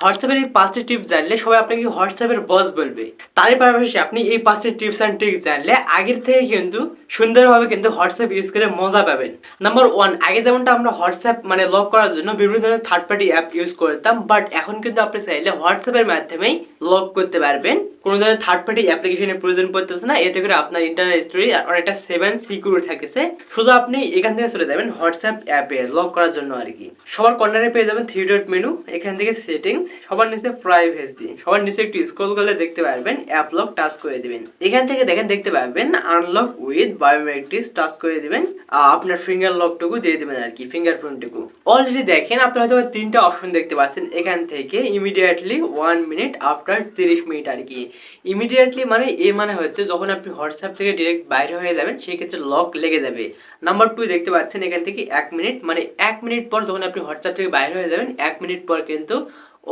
হোয়াটসঅ্যাপের এই পাঁচটি টিপস জানলে সবাই আপনাকে হোয়াটসঅ্যাপের বস বলবে। তারই পাশাপাশি আপনি এই পাঁচটি টিপস অ্যান্ড ট্রিক্স জানলে আগের থেকে কিন্তু সুন্দরভাবে কিন্তু হোয়াটসঅ্যাপ ইউজ করে মজা পাবেন। নাম্বার ওয়ান আগে যেমনটা আমরা হোয়াটসঅ্যাপ মানে লক করার জন্য বিভিন্ন ধরনের থার্ড পার্টি অ্যাপ ইউজ করতাম বাট এখন কিন্তু আপনি চাইলে হোয়াটসঅ্যাপের মাধ্যমেই লক করতে পারবেন। কোনো ধরনের থার্ড পার্টি অ্যাপ্লিকেশনের প্রয়োজন পড়তেছে না। এতে করে আপনার ইন্টারনেট স্টোরি অনেকটা সেভেন সিকিউর থাকতেছে শুধু আপনি এখান থেকে চলে যাবেন হোয়াটসঅ্যাপ অ্যাপে লক করার জন্য আর কি। সবার কর্নারে পেয়ে যাবেন থ্রি ডট মেনু এখান থেকে সেটিংস সবার নিচে প্রাইভেসি সবার নিচে একটু স্ক্রল করলে দেখতে পারবেন অ্যাপ লক টাচ করে দিবেন। এখান থেকে দেখেন, দেখতে পারবেন আনলক উইথ বায়োমেট্রিক্স টাচ করে দিবেন। আপনার ফিঙ্গার লকটুকু দিয়ে দিবেন আর কি ফিঙ্গারপ্রিন্টটুকু অলরেডি দেখেন, আপনি হয়তো তিনটা অপশন দেখতে পাচ্ছেন। এখান থেকে ইমিডিয়েটলি ওয়ান মিনিট আফটার তিরিশ মিনিট আর কি। ইমিডিয়েটলি মানে এ মানে হচ্ছে যখন আপনি হোয়াটসঅ্যাপ থেকে ডিরেক্ট বাইরে হয়ে যাবেন, সেই ক্ষেত্রে লক লেগে যাবে। নাম্বার টু দেখতে পাচ্ছেন এখান থেকে এক মিনিট মানে এক মিনিট পর যখন আপনি হোয়াটসঅ্যাপ থেকে বাইরে হয়ে যাবেন, এক মিনিট পর কিন্তু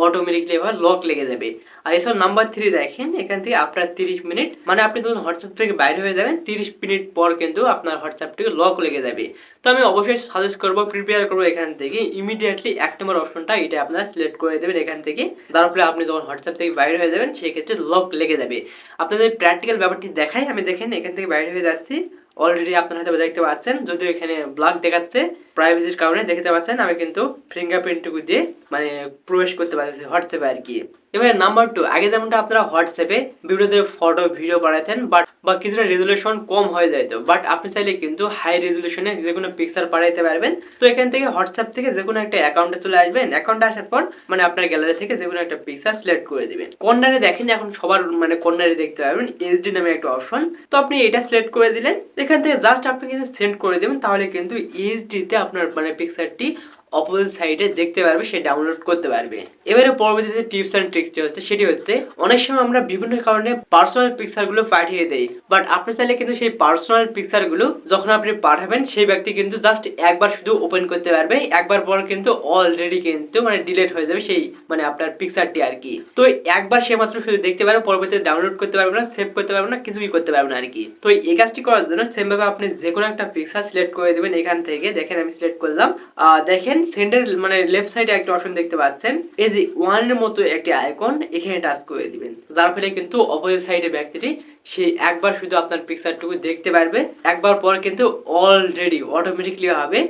অটোমেটিকলি এবার লক লেগে যাবে। আর এছাড়া নাম্বার থ্রি দেখেন, এখান থেকে আপনার তিরিশ মিনিট মানে আপনি যখন হোয়াটসঅ্যাপ থেকে বাইরে হয়ে যাবেন, তিরিশ মিনিট পর কিন্তু আপনার হোয়াটসঅ্যাপ থেকে লক লেগে যাবে। তো আমি অবশ্যই সাজেস্ট করব প্রিপেয়ার করব এখান থেকে। ইমিডিয়েটলি এক নম্বর অপশনটা এটা আপনারা সিলেক্ট করে দেবেন এখান থেকে। তারপরে আপনি যখন হোয়াটসঅ্যাপ থেকে বাইরে হয়ে যাবেন সেই ক্ষেত্রে লক লেগে যাবে। আপনাদের প্র্যাকটিক্যাল ব্যাপারটি দেখাই, আমি দেখেন এখান থেকে বাইরে হয়ে যাচ্ছি। অলরেডি আপনারা হয়তো দেখতে পাচ্ছেন, যদিও এখানে ব্ল্যাক দেখাচ্ছে প্রাইভেসির কারণে দেখতে পাচ্ছেন, আমি কিন্তু ফিঙ্গারপ্রিন্টটুকু দিয়ে মানে প্রবেশ করতে পারছি হোয়াটসঅ্যাপে আর কি। এবারে নাম্বার টু আগে যেমনটা আপনারা হোয়াটসঅ্যাপে ধরনের ফটো ভিডিও পাঠাতেন বাট বা কিছুটা রেজুলেশন কম হয়ে যেত বাট আপনি চাইলে কিন্তু হাই রেজুলেশনে যে কোনো পিকচার পাঠাইতে পারবেন। তো এখান থেকে হোয়াটসঅ্যাপ থেকে যে কোনো একটা অ্যাকাউন্টে চলে আসবেন। অ্যাকাউন্টে আসার পর মানে আপনার গ্যালারি থেকে যে কোনো একটা পিকচার সিলেক্ট করে দিবেন। কর্নারে দেখেন, এখন সবার মানে কর্নারে দেখতে পারবেন এইচডি নামে একটা অপশন তো আপনি এটা সিলেক্ট করে দিলেন। এখান থেকে জাস্ট আপনি কিন্তু সেন্ড করে দেবেন, তাহলে কিন্তু এইচডিতে আপনার মানে পিকচারটি অপোজিট সাইডে দেখতে পারবে সে ডাউনলোড করতে পারবে। এবারে পরবর্তীতে টিপস অ্যান্ড ট্রিক্স যে হচ্ছে সেটি হচ্ছে অনেক সময় আমরা বিভিন্ন কারণে পার্সোনাল পিকচারগুলো পাঠিয়ে দেই বাট আপনি চাইলে কিন্তু সেই পার্সোনাল পিকচারগুলো যখন আপনি পাঠাবেন সেই ব্যক্তি কিন্তু জাস্ট একবার শুধু ওপেন করতে পারবে একবার পর কিন্তু অলরেডি কিন্তু মানে ডিলিট হয়ে যাবে সেই মানে আপনার পিকচারটি আর কি। তো একবার সে মাত্র শুধু দেখতে পারবে পরবর্তীতে ডাউনলোড করতে পারবে না সেভ করতে পারবে না কিছুই করতে পারবে না আর কি। তো এই কাজটি করার জন্য সেমভাবে আপনি যে কোনো একটা পিকচার সিলেক্ট করে দেবেন এখান থেকে দেখেন আমি সিলেক্ট করলাম আহ, দেখেন সেন্টার মানে লেফট সাইডে একটা অপশন দেখতে পাচ্ছেন। এই যে ওয়ানের মতো একটি আইকন এখানে টাচ করে দিবেন। যার ফলে কিন্তু অপোজিট সাইডে ব্যক্তিটি, সে একবার শুধু আপনার পিকচারটুকু দেখতে পারবে। একবার পর কিন্তু অলরেডি অটোমেটিকলি হবে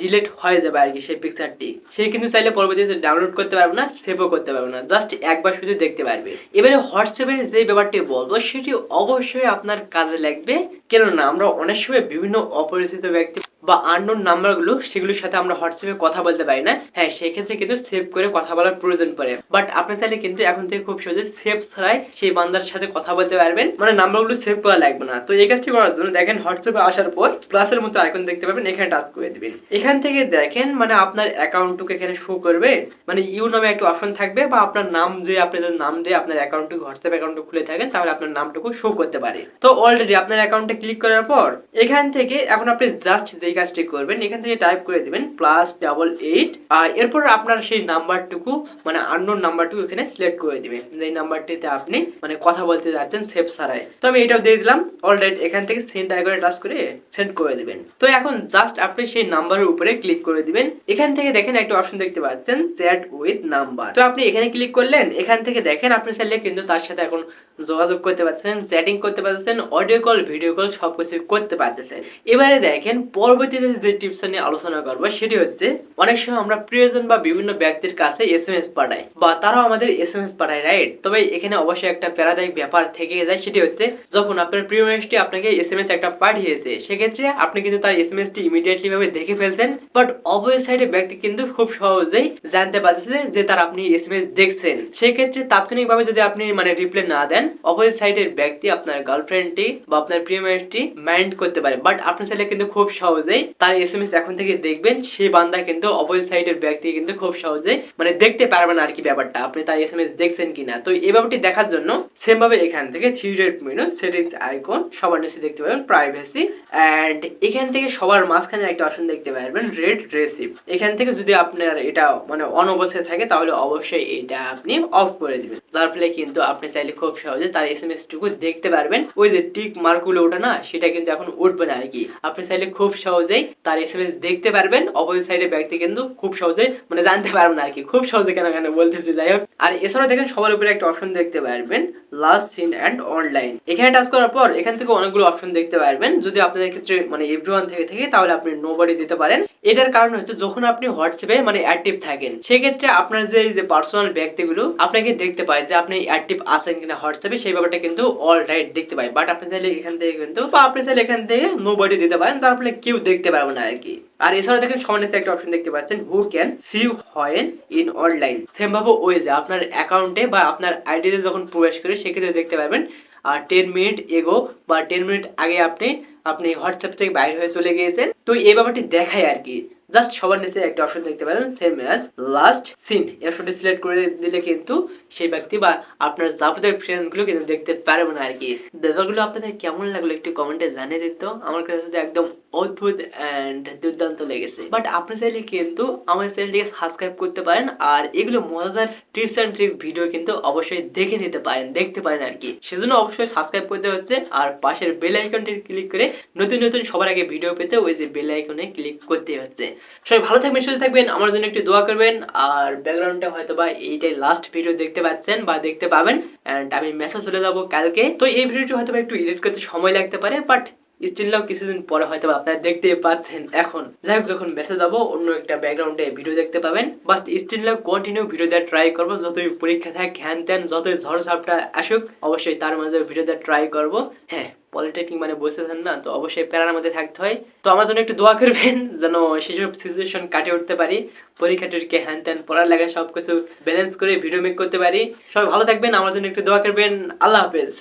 ডিলিট হয়ে যাবে আর কি সেই পিকচারটি সে কিন্তু চাইলে পরবর্তীতে ডাউনলোড করতে পারবে না সেভও করতে পারবে না। জাস্ট একবার শুধু দেখতে পারবে। এবারে হোয়াটসঅ্যাপের যে ব্যাপারটি বলব, সেটি অবশ্যই আপনার কাজে লাগবে। কেননা আমরা অনেক সময় বিভিন্ন অপরিচিত ব্যক্তি বা আননোন নাম্বারগুলো সেগুলোর সাথে আমরা হোয়াটসঅ্যাপে কথা বলতে পারি না। হ্যাঁ সেক্ষেত্রে কিন্তু সেভ করে কথা বলার প্রয়োজন পড়ে। বাট আপনি চাইলে কিন্তু এখন থেকে খুব সহজে সেভ ছাড়াই সেই বান্দার সাথে কথা বলতে পারবেন। মানে নাম্বারগুলো সেভ করা লাগবে না। তো এই কাজটি করার জন্য দেখেন হোয়াটসঅ্যাপে আসার পর প্লাসের মতো আইকন দেখতে পাবেন, এখানে টাচ করে দিবেন। এখান থেকে দেখেন মানে আপনার অ্যাকাউন্টটুকু এখানে শো করবে। মানে ইউ নামে একটা অপশন থাকবে বা আপনার নাম যে আপনি যদি নাম দিয়ে আপনার অ্যাকাউন্টটুকু হোয়াটসঅ্যাপ অ্যাকাউন্ট খুলে থাকেন, তাহলে আপনার নামটুকু শো করতে পারে। তো অলরেডি আপনার অ্যাকাউন্টে ক্লিক করার পর, এখান থেকে এখন আপনি জাস্ট যেই কাজটি করবেন, এখান থেকে টাইপ করে দিবেন প্লাস ডাবল এইট এরপর আপনার সেই নাম্বারটুকু মানে আননোন নাম্বারটুকু এখানে সিলেক্ট করে দিবেন। যেই নাম্বারটিতে আপনি মানে কথা বলতে যাচ্ছেন সেভ ছাড়াই। তো আমি এটাও দিয়ে দিলাম অলরেডি এখান থেকে সেন্ড আইকনে টাচ করে সেন্ড করে দিবেন। তো এখন জাস্ট আপনি সেই নাম্বারের উপরে ক্লিক করে দিবেন। এখান থেকে দেখেন একটা অপশন দেখতে পাচ্ছেন চ্যাট উইথ নাম্বার তো আপনি এখানে ক্লিক করলেন, এখান থেকে দেখেন আপনি চাইলে কিন্তু তার সাথে এখন যোগাযোগ করতে পারছেন চ্যাটিং করতে পারতেছেন অডিও কল ভিডিও কল সবকিছু করতে পারতেছেন। এবারে দেখেন পরবর্তীতে যে টিপস নিয়ে আলোচনা করব, সেটি হচ্ছে অনেক সময় আমরা প্রিয়জন বা বিভিন্ন ব্যক্তির কাছে এস এম এস পাঠাই বা তারাও আমাদের এস এম এস পাঠায় রাইট তবে এখানে অবশ্যই একটা প্যারাদায়িক ব্যাপার থেকে যায়, সেটি হচ্ছে যখন আপনার প্রিয় মানুষটি আপনাকে এস এম এস একটা পাঠিয়েছে, সেক্ষেত্রে আপনি কিন্তু তার এস এম এস টি ইমিডিয়েটলি ভাবে দেখে ফেলছেন বাট অপোজিট সাইডে ব্যক্তি কিন্তু খুব সহজেই জানতে পারতেছে যে তার আপনি এস এম এস দেখছেন। সেক্ষেত্রে তাৎক্ষণিকভাবে যদি আপনি মানে রিপ্লাই না দেন অপোজিট সাইডের ব্যক্তি আপনার গার্লফ্রেন্ডটি বা আপনার প্রিয় মানুষটি মাইন্ড করতে পারে বাট আপনি চাইলে কিন্তু খুব সহজেই তার এস এম এস এখন থেকে দেখবেন সেই বান্দা কিন্তু অপোজিট সাইডের ব্যক্তি কিন্তু খুব সহজে মানে দেখতে পারবেন আর কি ব্যাপারটা। আপনি তার এস এম এস দেখছেন কিনা? তো এই ব্যাপারটি দেখার জন্য সেম ভাবে এখান থেকে three dot menu settings icon সবার নিচে দেখতে পাবেন প্রাইভেসি অ্যান্ড এখান থেকে সবার মাঝখানে একটা অপশন দেখতে পারবেন রেড রেসিভ এখান থেকে যদি আপনার এটা মানে অন অবস্থায় থাকে, তাহলে অবশ্যই এটা আপনি অফ করে দিবেন। যার ফলে কিন্তু আপনি চাইলে খুব সহজে তার এস এম এস টুকু দেখতে পারবেন। ওই যে টিক মার্কগুলো ওঠে না, সেটা কিন্তু এখন উঠবে না আর কি। আপনি চাইলে খুব সহজে সহজেই তার এসএমএস দেখতে পারবেন। অপোজিট সাইডের ব্যক্তি কিন্তু খুব সহজে মানে জানতে পারবেন আর কি। খুব সহজে কেন কেন বলতেছি, যাই হোক। আর এছাড়াও দেখেন সবার উপরে একটা অপশন দেখতে পারবেন লাস্ট সিন অ্যান্ড অনলাইন এখানে টাচ করার পর এখান থেকে অনেকগুলো অপশন দেখতে পারবেন। যদি আপনাদের ক্ষেত্রে মানে এভরিওয়ান থেকে থাকে, তাহলে আপনি নোবডি দিতে পারেন। এটার কারণ হচ্ছে যখন আপনি হোয়াটসঅ্যাপে মানে অ্যাক্টিভ থাকেন, সেক্ষেত্রে আপনার যে যে পার্সোনাল ব্যক্তিগুলো আপনাকে দেখতে পায় যে আপনি অ্যাক্টিভ আছেন কিনা হোয়াটসঅ্যাপে, সেই ব্যাপারটা কিন্তু অল রাইট দেখতে পায়। বাট আপনি চাইলে এখান থেকে কিন্তু, বা আপনি চাইলে এখান থেকে নো বডি দিতে পারেন। তার ফলে কেউ দেখতে পারবে না আর কি। আর এছাড়া দেখেন সমানে একটা অপশন দেখতে পাচ্ছেন who can see when in online same ভাবে ওই আপনার অ্যাকাউন্টে বা আপনার আইডিতে যখন প্রবেশ করে, সেক্ষেত্রে দেখতে পারবেন আর টেন মিনিট এগো বা টেন মিনিট আগে আপনি আপনি হোয়াটসঅ্যাপ থেকে বাইরে হয়ে চলে গিয়েছেন। তো এই ব্যাপারটি দেখায় আর কি। জাস্ট সবার নিচে একটা অপশন দেখতে পারেন সেম অ্যাজ লাস্ট সিন এই অপশনটি সিলেক্ট করে দিলে কিন্তু সেই ব্যক্তি বা আপনার যাবতীয় ফ্রেন্ডসগুলো কিন্তু দেখতে পারবে না আর কি। ব্যাপারগুলো আপনাদের কেমন লাগল একটু কমেন্টে জানিয়ে দিত। আমার কাছে একদম অদ্ভুত অ্যান্ড দুর্দান্ত লেগেছে। বাট আপনি চাইলে কিন্তু আমার চ্যানেলটিকে সাবস্ক্রাইব করতে পারেন আর এগুলো মজাদার টিপস অ্যান্ড ট্রিক্স ভিডিও কিন্তু অবশ্যই দেখে নিতে পারেন, দেখতে পারেন আর কি। সেজন্য অবশ্যই সাবস্ক্রাইব করতে হচ্ছে আর পাশের বেল আইকনটি ক্লিক করে নতুন নতুন সবার আগে ভিডিও পেতে ওই যে বেল আইকনে ক্লিক করতে হচ্ছে। সবাই ভালো থাকবেন, সুস্থ থাকবেন, আমার জন্য একটু দোয়া করবেন আর ব্যাকগ্রাউন্ডটা হয়তো বা এইটাই লাস্ট ভিডিও দেখতে পাচ্ছেন বা দেখতে পাবেন অ্যান্ড আমি মেসেজ চলে যাব কালকে। তো এই ভিডিওটি হয়তো একটু এডিট করতে সময় লাগতে পারে বাট স্টিল নাও কিছুদিন পরে হয়তো আপনারা দেখতে পাচ্ছেন এখন। যাই হোক, যখন মেসেজ যাব, অন্য একটা ব্যাকগ্রাউন্ডে ভিডিও দেখতে পাবেন। বাট স্টিলটাও কন্টিনিউ ভিডিও দেওয়ার ট্রাই করব। যতই পরীক্ষা থাক হ্যান ত্যান যতই ঝড় ঝাপটা আসুক, অবশ্যই তার মাঝে ভিডিও দেওয়ার ট্রাই করব। হ্যাঁ পলিটেকনিক মানে বুঝতেছেন না, তো অবশ্যই প্যারার মধ্যে থাকতে হয়। তো আমার জন্য একটু দোয়া করবেন, যেন সেসব সিচুয়েশন কাটিয়ে উঠতে পারি। পরীক্ষা টরীক্ষা হ্যান ত্যান পড়ার লাগা সব কিছু ব্যালেন্স করে ভিডিও মেক করতে পারি। সবাই ভালো থাকবেন, আমার জন্য একটু দোয়া করবেন। আল্লাহ হাফেজ।